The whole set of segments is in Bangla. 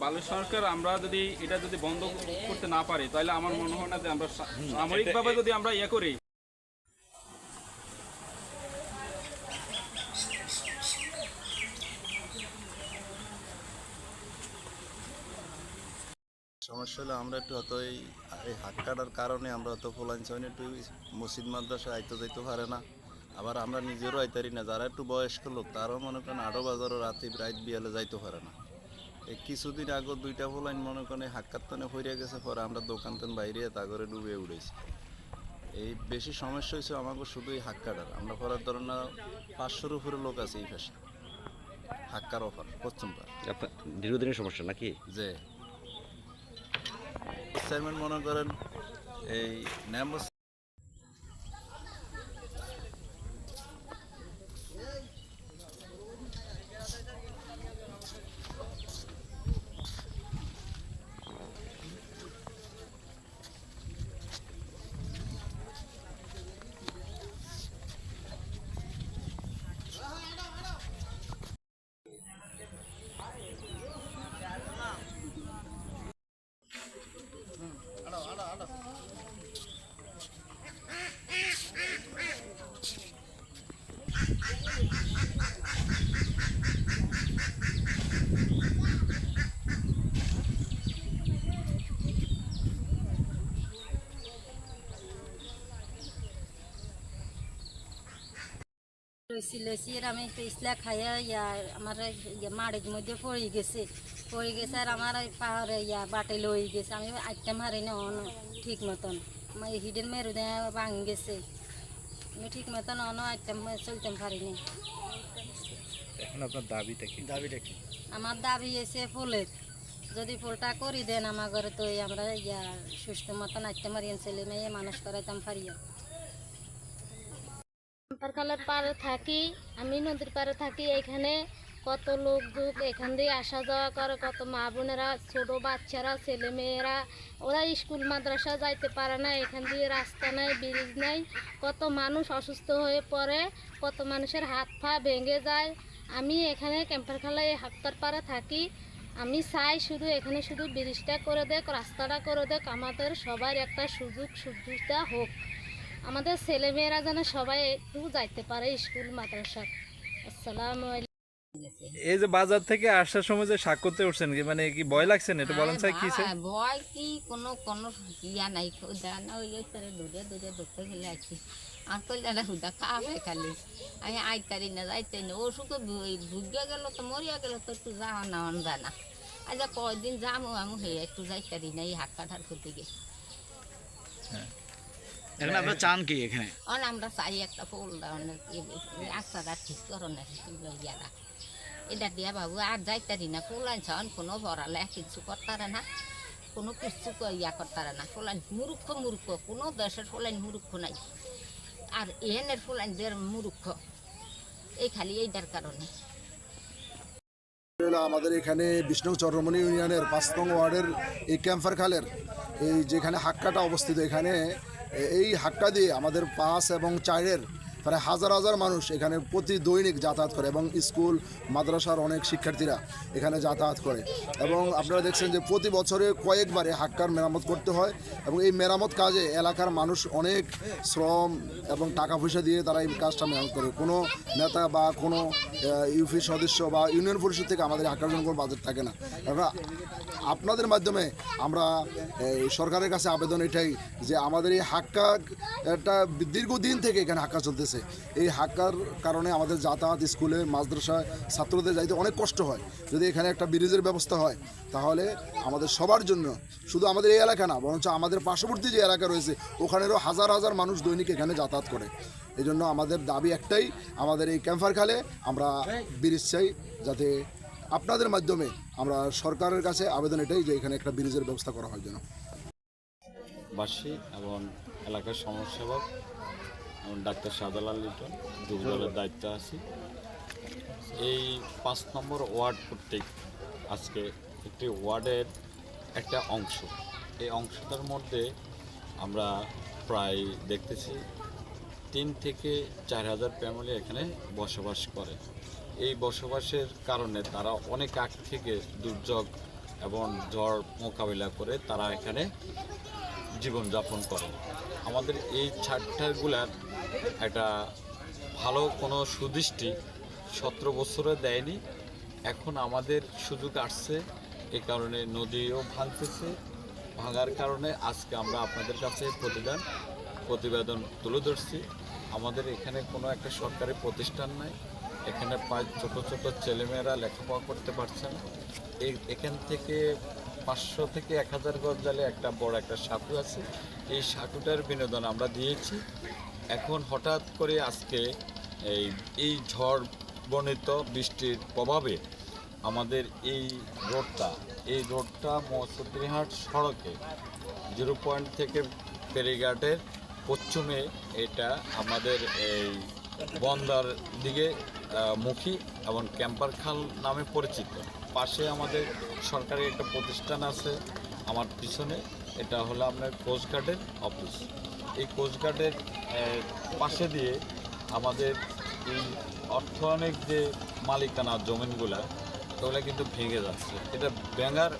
বালু সরকার আমরা যদি এটা যদি বন্ধ করতে না পারি তাহলে আমার মনে হয় না যে আমরা সামরিকভাবে যদি আমরা ইয়ে করি। সমস্যা হলো আমরা একটু হয়তো এই হাত কাটার কারণে আমরা হয়তো পোলাঞ্চনে একটু মসজিদ মাদ্রাসা আইতে যাইতে পারে না। আবার আমরা নিজেরও আইতারি না যারা একটু বয়স্ক লোক তারাও মনে করেন আরও বাজারও রাতে রাত বিয়ালে যাইতে পারে না। কিছুদিন আগে দুইটা পোলাইন মনে করেন হাক্কার তনে হইয়া গেছে পরে আমরা দোকান তেন বাইরে তাগরে ডুবে উড়েছি। এই বেশি সমস্যা হয়েছে আমাকে শুধু এই হাক্কাটার। আমরা পরে ধরেন না পাঁচশোর উপরে লোক আছে এই পেশা। হাক্কার অফার পশ্চিমবার আপনার দীর্ঘদিনের সমস্যা নাকি? যে চেয়ারম্যান মনে করেন এই ন্যাম লইছি লইছি আর আমি তো ইসলা খাইয়া ইয়া আমার ইয়া মাড়ের মধ্যে পড়ে গেছে পড়ে গেছে আর আমার এই পাহাড়ে ইয়া বাটে লই গেছে আমি আইটেম হারি না অন ঠিক মতন আমার হিডেন মেরু দেয়া ভাঙ গেছে আমি ঠিক মতন অন আইটেম চলতে পারি না এখন আপনার দাবিটা কি? দাবিটা কি? আমার দাবি এসে ফুলের যদি ফুলটা করি দেন আমার ঘরে তো এই আমরা ইয়া সুস্থ মতন আইটেম হারিয়েন ছেলে মেয়ে মানুষ করাইতাম পারিয়া পারকালের পাড়ে থাকি, আমি নদীর পাড়ে থাকি, এখানে কত লোক যুগ, এখান দিয়ে আসা যাওয়া করে, কত মা বোনেরা, ছোটো বাচ্চারা, ছেলে মেয়েরা, ওরা স্কুল, মাদ্রাসা যাইতে পারে না, এখান দিয়ে রাস্তা নাই ব্রিজ নাই, কত মানুষ অসুস্থ হয়ে পড়ে, কত মানুষের হাত পা ভেঙে যায়, আমি এখানে ক্যাম্পার খালায় হাক্তার পাড়ে থাকি, আমি চাই শুধু এখানে শুধু ব্রিজটা করে দেখ, রাস্তাটা করে দেখ, আমাদের সবার একটা সুযোগ, সুবিধা হোক। আমাদের ছেলেমেয়েরা যেন সবাই একটু যাইতে পারে স্কুল মাদ্রাসা। আসসালামু আলাইকুম। এই যে বাজার থেকে আসার সময় যে শাক করতে উঠছেন কি মানে কি ভয় লাগছেন একটু বলেন স্যার কি আরে বাবা, ভয় কি? কোনো কোনো ইয়া নাই। খুদা না ওই করে দৌড়ে দৌড়ে ধরতে গেলে আছি। আর কল্যাণে হুদা খাবে খালি। আমি আইতারি না যাইতে না। ও শুধু ভুগিয়া গেল তো মরিয়া গেল তো একটু যাওয়া না। জানা আজ কয়দিন যামো আমি? হে একটু যাইতারি না এই হাত কাটার করতে গিয়ে। এখন আপনার চান কি এখানে? অন আমরা চাই একটা ফুল রাস্তাটা ঠিক করো না ইয়ারা এটা দিয়া বাবু আর যাইতারি না ফুলাইন ছন কোনো ভরালে কিছু করতারে না। কোনো কিছু ইয়া করতারে না ফুলাইন মূর্খ মূর্খ কোনো দেশের ফুলাইন মূর্খ নাই। আর এনের ফুলাইনদের মূর্খ এই খালি এইটার কারণে। আমাদের এখানে বিষ্ণু চন্দ্রমণি ইউনিয়নের পাঁচ নং ওয়ার্ডের এই ক্যাম্পার খালের এই যেখানে হাক্কাটা অবস্থিত এখানে এই হাক্কা দিয়ে আমাদের পাঁচ এবং চারের প্রায় হাজার হাজার মানুষ এখানে প্রতি দৈনিক যাতায়াত করে এবং স্কুল, মাদ্রাসার অনেক শিক্ষার্থীরা এখানে যাতায়াত করে। এবং আপনারা দেখছেন যে প্রতি বছরে কয়েকবারে হাক্কার মেরামত করতে হয় এবং এই মেরামত কাজে এলাকার মানুষ অনেক শ্রম এবং টাকা পয়সা দিয়ে তারা এই কাজটা মেরামত করে। কোনো নেতা বা কোনো ইউপি সদস্য বা ইউনিয়ন পরিষদ থেকে আমাদের হাক্কার জন্য কোনো বাজেট থাকে না। আপনাদের মাধ্যমে আমরা সরকারের কাছে আবেদন এটাই যে আমাদের এই হাক্কা একটা দীর্ঘদিন থেকে এখানে হাক্কা চলতেছে। এই হাক্কার কারণে আমাদের যাতায়াত স্কুলে মাদ্রাসায় ছাত্রদের যাইতে অনেক কষ্ট হয়। যদি এখানে একটা ব্রিজের ব্যবস্থা হয়, তাহলে আমাদের সবার জন্য, শুধু আমাদের এই এলাকা না, বরঞ্চ আমাদের পার্শ্ববর্তী যে এলাকা রয়েছে, ওখানেরও হাজার হাজার মানুষ দৈনিক এখানে যাতায়াত করে। এই জন্য আমাদের দাবি একটাই, আমাদের এই ক্যাম্পার খালে আমরা ব্রিজ চাই যাতে আপনাদের মাধ্যমে আমরা সরকারের কাছে আবেদন এটাই যে এখানে একটা ব্রিজের ব্যবস্থা করা হয় যেন। বাসী এবং এলাকার সমাজসেবক এবং ডাক্তার শাহজালাল লিটন যুবদলের দায়িত্বে আছি। এই পাঁচ নম্বর ওয়ার্ড কর্তৃক আজকে একটি ওয়ার্ডের একটা অংশ। এই অংশটার মধ্যে আমরা প্রায় দেখতেছি তিন থেকে চার হাজার ফ্যামিলি এখানে বসবাস করে। এই বসবাসের কারণে তারা অনেক আগ থেকে দুর্যোগ এবং ঝড় মোকাবিলা করে তারা এখানে জীবনযাপন করে। আমাদের এই ছাড়টারগুলার একটা ভালো কোনো সুদৃষ্টি সতেরো বছরে দেয়নি। এখন আমাদের সুযোগ আসছে, এ কারণে নদীও ভাঙতেছে। ভাঙার কারণে আজকে আমরা আপনাদের কাছে প্রতিদান, প্রতিবেদন তুলে ধরছি। আমাদের এখানে কোনো একটা সরকারি প্রতিষ্ঠান নাই। এখানে পাঁচ ছোট ছোট ছেলেমেয়েরা লেখাপড়া করতে পারছে না। এখান থেকে পাঁচশো থেকে এক হাজার গজ জালে একটা বড় একটা সাঁকু আছে। এই সাঁকুটার বিনোদন আমরা দিয়েছি। এখন হঠাৎ করে আজকে এই এই ঝড় বর্ণিত বৃষ্টির প্রভাবে আমাদের এই রোডটা এই রোডটা মসুদ্দিহাট সড়কে জিরো পয়েন্ট থেকে ফেরিঘাটের পশ্চিমে এটা আমাদের এই বন্দার দিকে মুখী এবং ক্যাম্পার খাল নামে পরিচিত। পাশে আমাদের সরকারি একটা প্রতিষ্ঠান আছে আমার পিছনে, এটা হলো আপনার কোস্টগার্ডের অফিস এই কোস্টগার্ডের পাশে দিয়ে আমাদের এই অর্থনৈতিক যে মালিকানা জমিনগুলা, ওগুলো কিন্তু ভেঙে যাচ্ছে। এটা ভেঙার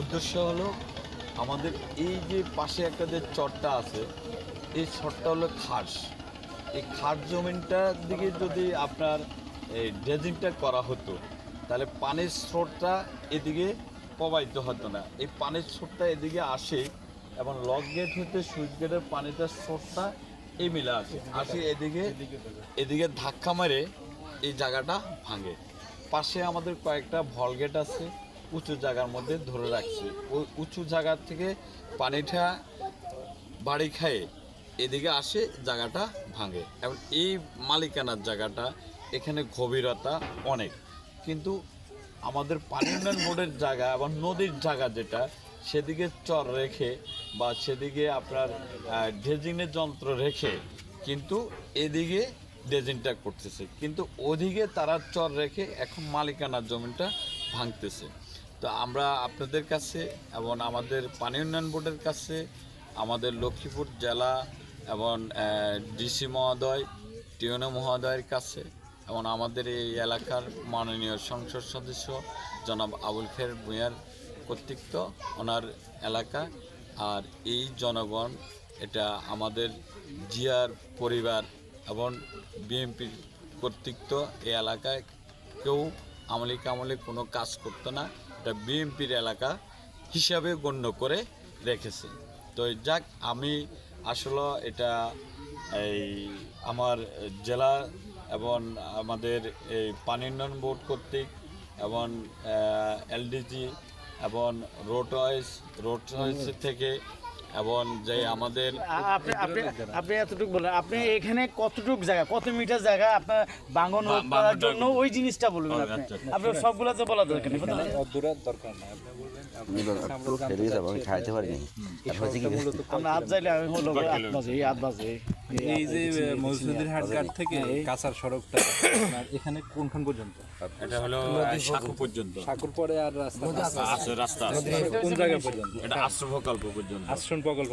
উদ্দেশ্য হলো আমাদের এই যে পাশে একটা যে চরটা আছে, এই চরটা হলো খাস। এই খাস জমিনটার দিকে যদি আপনার এই ড্রেজিংটা করা হতো, তাহলে পানির স্রোতটা এদিকে প্রবাহিত হতো না। এই পানির স্রোতটা এদিকে আসে এবং লক গেট হতে সুইচ গেটের পানিটার স্রোতটা এই মিলে আসে। আসে এদিকে এদিকে ধাক্কা মারে এই জায়গাটা ভাঙে। পাশে আমাদের কয়েকটা ভল গেট আছে, উঁচু জায়গার মধ্যে ধরে রাখছি। ওই উঁচু জায়গার থেকে পানিটা বাড়ি খায়। এদিকে আসে জায়গাটা ভাঙে। এবং এই মালিকানার জায়গাটা, এখানে গভীরতা অনেক। কিন্তু আমাদের পানি উন্নয়ন বোর্ডের জায়গা এবং নদীর জায়গা যেটা, সেদিকে চর রেখে বা সেদিকে আপনার ড্রেজিংয়ের যন্ত্র রেখে কিন্তু এদিকে ড্রেজিংটা করতেছে। কিন্তু ওদিকে তারা চর রেখে এখন মালিকানার জমিটা ভাঙতেছে। তো আমরা আপনাদের কাছে এবং আমাদের পানি উন্নয়ন বোর্ডের কাছে, আমাদের লক্ষ্মীপুর জেলা এবং ডিসি মহোদয় টিউনো মহোদয়ের কাছে এবং আমাদের এই এলাকার মাননীয় সংসদ সদস্য জনাব আবুল খের ভূঁইয়ার কর্তৃত্ব, ওনার এলাকা। আর এই জনগণ, এটা আমাদের জিয়ার পরিবার এবং বিএনপির কর্তৃত্ব, এই এলাকায় কেউ আমলি কামলে কোনো কাজ করতো না। এটা বিএনপির এলাকা হিসাবে গণ্য করে রেখেছে। তো যাক, আমি আসলে এটা এই আমার জেলা এবং আমাদের এই পানি উন্নয়ন বোর্ড কর্তৃক এবং এলডিজি এবং রোড ওয়াইজ রোড থেকে এবং যে আমাদের আপনি আপনি আপনি এতটুকু বলেন আপনি এখানে কতটুকু জায়গা কত মিটার জায়গা আপনার বাঙ্গন রোধ করার জন্য ওই জিনিসটা বলবেন আপনি। আচ্ছা, আচ্ছা। আপনার সবগুলা তো বলা দরকার নেই বুঝলেন? খাইতে পারিনি। হচ্ছে কি? আমরা আজ যাইলে আমি হলো বাজে। এই বাজে এই যে মসজিদের হাট ঘাট থেকে কাঁচার সড়কটা এখানে কোনখান পর্যন্ত? এটা হলো সাঁকু পর্যন্ত। সাকুর পরে আর রাস্তা আছে। রাস্তা কোন জায়গা পর্যন্ত? এটা আশ্রম প্রকল্প পর্যন্ত। আশ্রম প্রকল্প